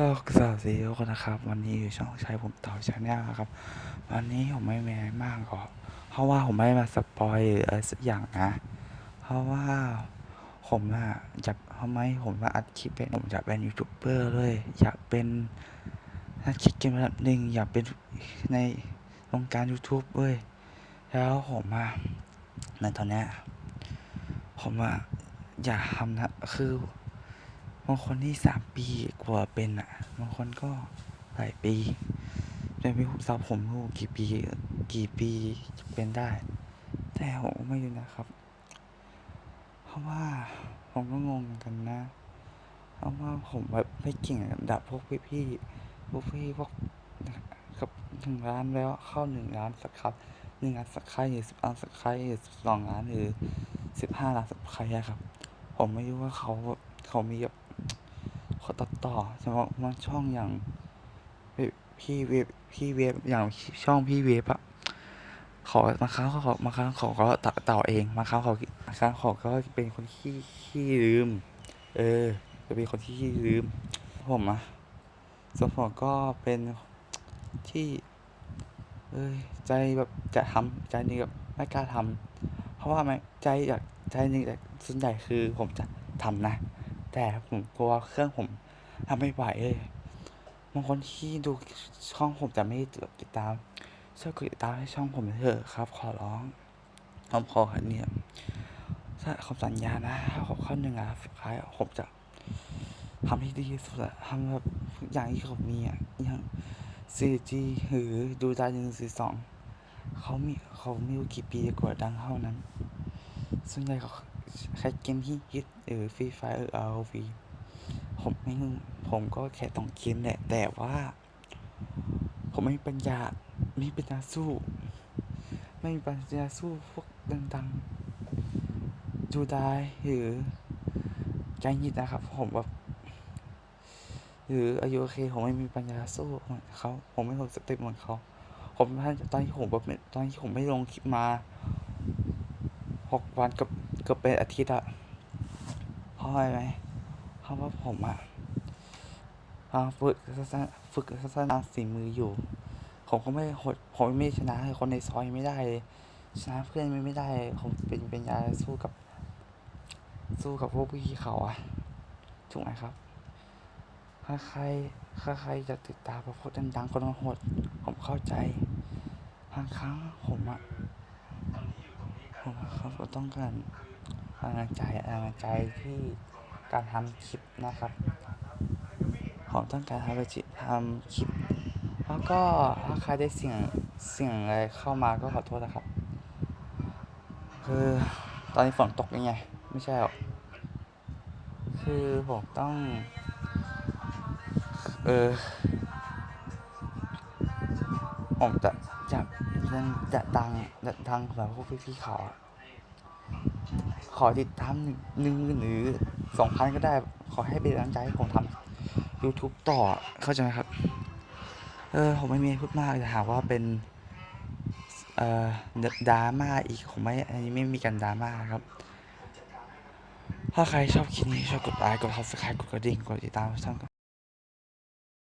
ก็สวัสดีทุกคนนะครับ วันนี้อยู่ช่องใช้ผมต่อชาแนลครับ วันนี้ผมไม่มีอะไรมากหรอเพราะว่าผมไม่มาสปอยหรืออะไรสักอย่างนะ เพราะว่าผมอะจะทำไมผมมาอัดคลิปเป็นผมจะเป็นยูทูบเบอร์เลยอยากเป็นนักคิดเกมระดับหนึ่งอยากเป็นในวงการ YouTube เว้ยแล้วผมอะในตอนเนี้ยผมอะอยากทำนะคือ บางคนที่สามปีกว่าเป็นอะ บางคนก็หลายปีแต่ไม่รู้ซับผมรู้กี่ปี กี่ปีจะเป็นได้ แต่ผมไม่รู้นะครับ เพราะว่าผมก็งงเหมือนกันนะ เพราะว่าผมแบบไม่เก่งระดับพวกพี่ๆพวกพี่พวกกับหนึ่งล้านแล้วเข้าหนึ่งล้านสักครับหนึ่งล้านสักใครหรือสิบล้านสักใครหรือสิบสองล้านหรือสิบห้าล้านสักใครอะครับ ผมไม่รู้ว่าเขาเขามีแบบ ขาตัดต่อเฉพาะบางช่องอย่างเว็บพี่เว็บพี่เว็บอย่างช่องพี่เว็บอะขอบาครั้งเขาขอบาครั้งเขาก็ตัดต่อเองบาครั้งเขาบาครั้งเขาก็เป็นคนขี้ขี้ลืม เออจะเป็นคนที่ขี้ลืม ผมอะส่วนผมก็เป็นที่ เอ้ยใจแบบจะทำใจนึงแบบไม่กล้าทำเพราะว่าไม่ใจอยากใจนึงแต่ส่วนใหญ่คือผมจะทำนะ แต่ผมกลัวเครื่องผมทำไม่ไหวเลยบางคนที่ดูช่องผมแต่ไม่ติดตามช่วยกดติดตามให้ช่องผมเถอะครับ ขอร้องผมขอแค่เนี้ยถ้าคำสัญญานะถ้าผมเข้าหนึ่งอะสุดท้ายผมจะทำให้ดีสุดทำแบบอย่างที่ผมมีอะอย่าง 4G หรือดูดาวหนึ่งสี่สองเขามีเขาไม่กี่ปีกว่าดังเท่านั้น ส่วนใหญ่เขา แค่เกมที่ฮิตหรือฟรีไฟเออ ROV ผมไม่ผมก็แค่ต้องเกมแหละ แต่ว่า ผมไม่มีปัญญาไม่มีปัญญาสู้ ไม่มีปัญญาสู้พวกดังๆดูได้หรือใจยิดนะครับ ผมแบบหรืออายุโอเคผมไม่มีปัญญาสู้เหมือนเขาผมไม่ลงสเต็ปเหมือนเขาผมตอนที่ผมแบบตอนที่ผมไม่ลงคลิปมาหกวันกับ กับเป็นอาทิตย์อะเพราะอะไรไหมเพราะว่าผมอะฝึกทัศนฝึกทัศนฝีมืออยู่ ผมก็ไม่หดผมไม่ชนะคนในซอยไม่ได้ชนะเพื่อนไม่ได้ ผมเป็นเปัญญาสู้กับ สู้กับพวกพี่เขาอะถูกไหมครับ ถ้าใครถ้าใครจะติดตามพวกดังๆคนโหดผมเข้าใจบางครั้งผมอะผมเขาก็ต้องการ กำลังใจกำลังใจที่การทำคลิปนะครับ ผมต้องการทำไปจิทำคลิป แล้วก็ถ้าใครได้เสียงเสียงอะไรเข้ามาก็ขอโทษนะครับ คือตอนนี้ฝนตกยังไง ไม่ใช่หรอก คือผมต้อง เออ ผมจะจะจะจะดังจะดังแบบพวกพี่ๆเขาอะ ขอติดตามหนึ่งหรือสองพันก็ได้ ขอให้เป็นกำลังใจให้ผมทำ YouTube ต่อเข้าใจไหมครับ เออ ผมไม่มีพูดมากแต่หาว่าเป็น เอ่อดราม่าอีกผมไม่อันนี้ไม่มีการดราม่าครับ ถ้าใครชอบคลิปนี้ชอบกดไลค์กดซับสไครต์กดกระดิ่งกดติดตามช่อง